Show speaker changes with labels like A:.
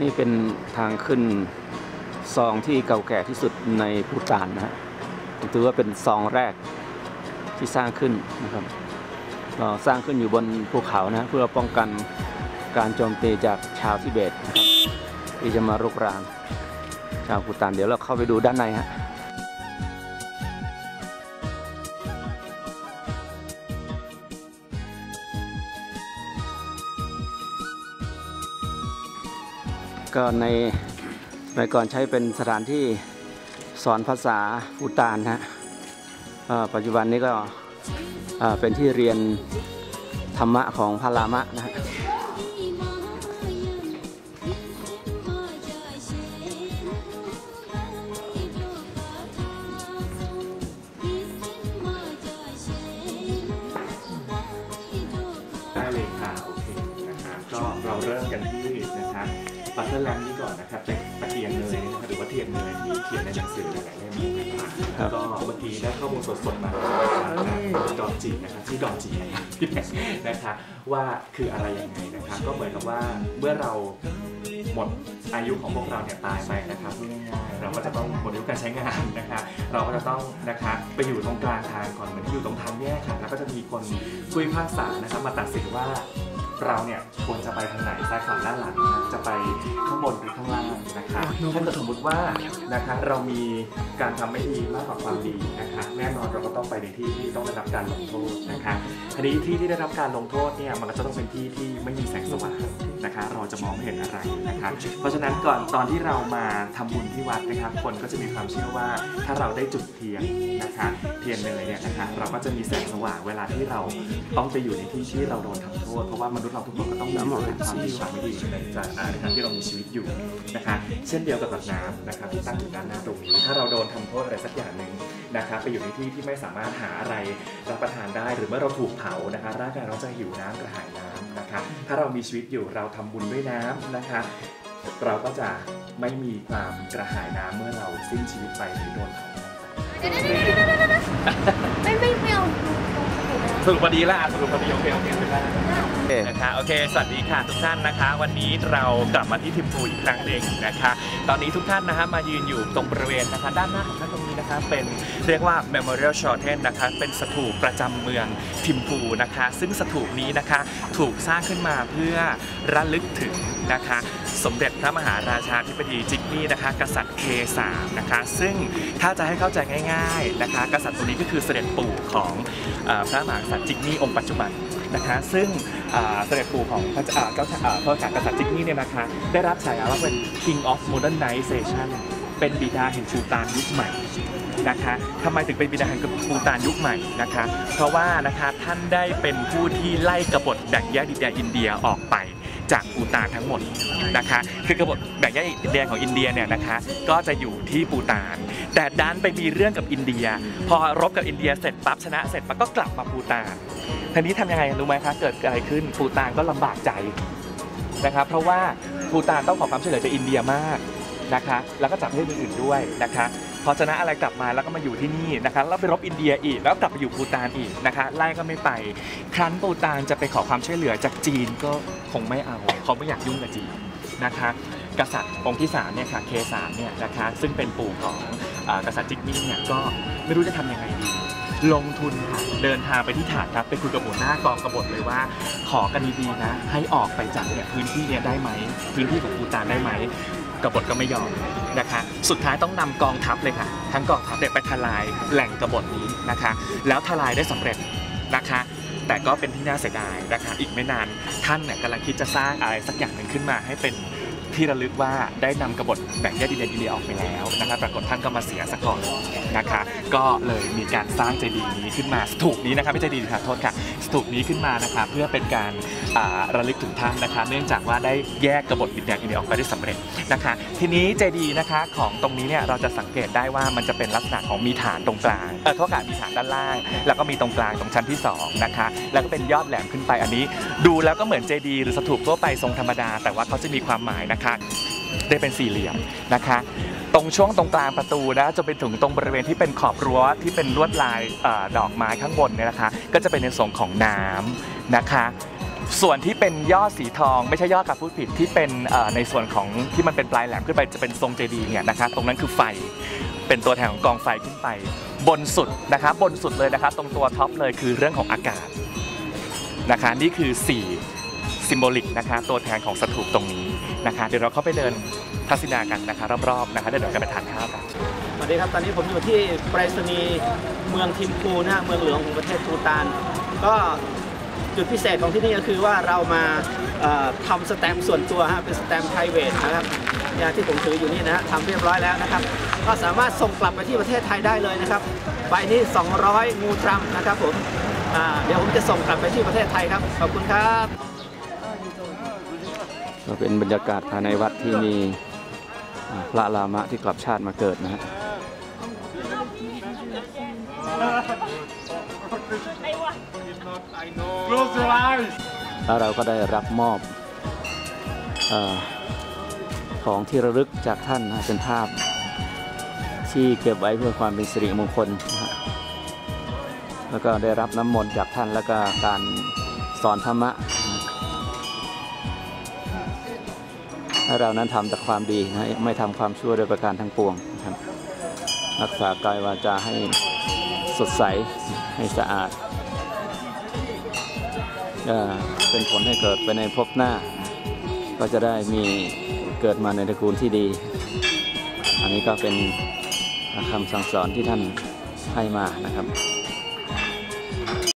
A: นี่เป็นทางขึ้นซองที่เก่าแก่ที่สุดในภูฏานนะฮะถือว่าเป็นซองแรกที่สร้างขึ้นนะครับก็สร้างขึ้นอยู่บนภูเขานะเพื่อป้องกันการโจมตีจากชาวทิเบตนะครับที่จะมารุกรานชาวภูฏานเดี๋ยวเราเข้าไปดูด้านในฮะ ก็ในสมัยก่อนใช้เป็นสถานที่สอนภาษาฟูตานนะฮะอ่อปัจจุบันนี้ก็เอ่อเป็นที่เรียนธรรมะของพระรามะนะฮะ
B: ได้เลยค่ะโอเคนะครับก็เราเริ่มกันที่ บบัตเตอร์แลมนี่ก่อนนะครับเป็นตะเกียงเนยนะครับหรือว่าเทียนเนยที่เขียนในหนังสือหลายๆเล่มนะครับ
A: ครับ
B: ก็เมื่อกี้ได้ข้อมูลสดๆมาจากดอนจีนะครับที่ดอนจีนะครับว่าคืออะไรยังไงนะครับก็เหมือนกับว่าเมื่อเราหมดอายุของพวกเราเนี่ยตายไปนะครับพูดง่ายๆเราก็จะต้องหมดอายุการใช้งานนะครับเราก็จะต้องนะครับไปอยู่ตรงกลางทางก่อนเหมือนที่อยู่ตรงทางแยกค่ะแล้วก็จะมีคนผู้พิพากษานะครับมาตัดสินว่า เราเนี่ยควรจะไปทางไหนซ้ายขวาด้านหลังนะครับจะไปข้างบนหรือข้างล่างนะคะถ้าเกิดสมมติว่านะคะเรามีการทำไม่ดีมากกว่าความดีนะคะแน่นอนเราก็ต้องไปในที่ที่ต้องได้รับการลงโทษนะคะทีนี้ที่ที่ได้รับการลงโทษเนี่ยมันก็จะต้องเป็นที่ที่ไม่มีแสงสว่างนะคะ เราจะมองไม่เห็นอะไรนะคะเพราะฉะนั้นก่อนตอนที่เรามาทำบุญที่วัดนะครับคนก็จะมีความเชื่อว่าถ้าเราได้จุดเทียนนะคะเทียนเนยเนี่ยนะคะเราก็จะมีแสงสว่างเวลาที่เราต้องไปอยู่ในที่ที่เราโดนทำโทษเพราะว่ามนุษย์เราทุกคนก็ต้องมีความดีความไม่ดีในใจอ่าในการที่เรามีชีวิตอยู่นะคะเช่นเดียวกับกับน้ำนะครับที่ตั้งอยู่ด้านหน้าตรงนี้ ถ้าเราโดนทำโทษอะไรสักอย่างหนึ่งนะครับไปอยู่ในที่ที่ไม่สามารถหาอะไรรับประทานได้หรือเมื่อเราถูกเผานะคะร่างกายเราจะหิวน้ำกระหายน้ำนะคะถ้าเรามีชีวิตอยู่เราทำบุญด้วยน้ำนะคะเราก็จะไม่มีความกระหายน้ำเมื่อเราสิ้นชีวิตไปหรือโดนเผาไหม้ไป
C: เดี๋ยวเดี๋ยวเดี๋ยวเดี๋ยวเดี๋ยวไม่ไม่ไม่เอา
B: สรุปพอดีละสรุปพอดีโอเคโอเคเป็นไร นะคะโอเค สวัสดีค่ะทุกท่านนะคะ วันนี้เรากลับมาที่ทิมพูอีกครั้งหนึ่งนะคะ ตอนนี้ทุกท่านนะฮะมายืนอยู่ตรงบริเวณนะคะ ด้านหน้าของท่านตรงนี้นะคะเป็นเรียกว่า Memorial s h o r t e n นะคะ เป็นสถูปประจำเมืองทิมพูนะคะ ซึ่งสถูปนี้นะคะถูกสร้างขึ้นมาเพื่อระลึกถึงนะคะ สมเด็จพระมหาราชาธิบดีจิกนี่นะคะ กษัตริย์เคสามนะคะ ซึ่งถ้าจะให้เข้าใจง่าย ๆนะคะ กษัตริย์ตัวนี้ก็คือเสด็จปู่ของอพระมหากษัตริย์จิกนี่องค์ปัจจุบัน นะคะ ซึ่งเสด็จปู่ของพระเจ้าอ่าเจ้าชายอ่าพระกษัตริย์จิกนี่เนี่ยนะคะ ได้รับฉายาว่าเป็น King of Modernization เป็นบิดาแห่งภูตานยุคใหม่นะคะทำไมถึงเป็นบิดาแห่งภูตานยุคใหม่นะคะ เพราะว่านะคะท่านได้เป็นผู้ที่ไล่กบฏแบ่งแยกดินแดนอินเดียออกไปจากปูตานทั้งหมดนะคะคือกบฏแบ่งแยกดินแดนของอินเดียเนี่ยนะคะก็จะอยู่ที่ปูตาน แต่ดันไปมีเรื่องกับอินเดีย พอรบกับอินเดียเสร็จปั๊บชนะเสร็จปั๊บก็กลับมาปูตาน ทีนี้ทำยังไงรู้ไหมคะเกิดอะไรขึ้นปูตานก็ลำบากใจนะครับ เพราะว่าปูตานต้องขอความช่วยเหลือจากอินเดียมากนะคะ แล้วก็จากประเทศอื่นๆด้วยนะคะพอชนะอะไรกลับมาแล้วก็มาอยู่ที่นี่นะคะแล้วไปรบอินเดียอีกแล้วกลับไปอยู่ปูตานอีกนะคะไล่ก็ไม่ไป ครั้นปูตานจะไปขอความช่วยเหลือจากจีนก็คงไม่เอาเขาไม่อยากยุ่งกับจีนนะคะกษัตริย์องค์ที่สามเนี่ยค่ะเคสามเนี่ยนะคะซึ่งเป็นปู่ของอกษัตริย์จิกมี่เนี่ยก็ไม่รู้จะทำยังไงดี ลงทุนค่ะเดินทางไปที่ฐานครับไปคุยกับหัวหน้ากองกบฏเลยว่า ขอกันดีๆนะ ให้ออกไปจากเนี่ยพื้นที่เนี่ยได้ไหม พื้นที่ของปูตานได้ไหมกบฏก็ไม่ยอมนะคะสุดท้ายต้องนำกองทัพเลยค่ะ ทั้งกองทัพเนี่ยไปทลายแหล่งกบฏนี้นะคะ แล้วทลายได้สำเร็จนะคะแต่ก็เป็นที่น่าเสียดายนะคะ อีกไม่นานท่านเนี่ยกำลังคิดจะสร้างอะไรสักอย่างหนึ่งขึ้นมาให้เป็น ที่ระลึกว่าได้นำกบฏแบ่งแยกดินแดนอินเดียออกไปแล้วนะคะปรากฏท่านก็มาเสียซะก่อนนะคะ ก็เลยมีการสร้างเจดีย์นี้ขึ้นมาสถูปนี้นะคะไม่ใช่เจดีย์ค่ะโทษค่ะสถูปนี้ขึ้นมานะคะเพื่อเป็นการระลึกถึงท่านนะคะ เนื่องจากว่าได้แยกกบฏดินแดนอินเดียออกไปได้สำเร็จนะคะ ทีนี้เจดีย์นะคะของตรงนี้เนี่ยเราจะสังเกตได้ว่ามันจะเป็นลักษณะของมีฐานตรงกลางเออโทษค่ะมีฐานด้านล่าง แล้วก็มีตรงกลางตรงชั้นที่สองนะคะแล้วก็เป็นยอดแหลมขึ้นไปอันนี้ ดูแล้วก็เหมือนเจดีย์หรือสถูปทั่วไปทรงธรรมดา แต่ว่าเขาจะมีความหมายนะคะได้เป็นสี่เหลี่ยมนะคะตรงช่วงตรงกลางประตูนะจะไปถึงตรงบริเวณที่เป็นขอบรั้วที่เป็นลวดลายออดอกไม้ข้างบนเนี่ยนะคะก็จะเป็นในส่วนของน้ำนะคะ ส่วนที่เป็นยอดสีทองไม่ใช่ยอดกับพูดผิดที่เป็นในส่วนของที่มันเป็นปลายแหลมขึ้นไปจะเป็นทรงเจดีย์เนี่ยนะคะตรงนั้นคือไฟเป็นตัวแทนของกองไฟขึ้นไป บนสุดนะคะบนสุดเลยนะคะตรงตัวท็อปเลยคือเรื่องของอากาศนะคะนี่คือ 4 ซิมโบลิกนะคะตัวแทนของสถูปตรงนี้นะคะ เดี๋ยวเราเข้าไปเดินทัศนากันนะคะรอบๆนะคะเดี๋ยวเรากันไปทานข้าวกัน
A: สวัสดีครับตอนนี้ผมอยู่ที่ไปรษณีย์เมืองทิมพูนะเมืองหลวงของประเทศภูตานก็จุดพิเศษของที่นี่ก็คือว่าเรามาทำสแตมป์ส่วนตัวฮะเป็นสแตมป์ไพรเวทนะครับอย่างที่ผมถืออยู่นี่นะฮะทำเรียบร้อยแล้วนะครับ ก็สามารถส่งกลับไปที่ประเทศไทยได้เลยนะครับใบนี้ 200 งูตรัมนะครับผมเดี๋ยวผมจะส่งกลับไปที่ประเทศไทยครับ ขอบคุณครับ ก็เป็นบรรยากาศภายในวัดที่มีพระรามะที่กลับชาติมาเกิดนะฮะแล้วเราก็ได้รับมอบออของที่ระลึกจากท่านนะเป็นภาพที่เก็บไว้เพื่อความเป็นสิริมงคลนะฮะแล้วก็ได้รับน้ำมนต์จากท่านแล้วก็การสอนธรรมะ ให้เรานั้นทำแต่ความดีนะไม่ทำความชั่วโดยประการทั้งปวงนะครับรักษากายวาจาให้สดใสให้สะอาดก็เป็นผลให้เกิดไปในภพหน้า ก็จะได้มีเกิดมาในตระกูลที่ดี อันนี้ก็เป็นคำสั่งสอนที่ท่านให้มานะครับ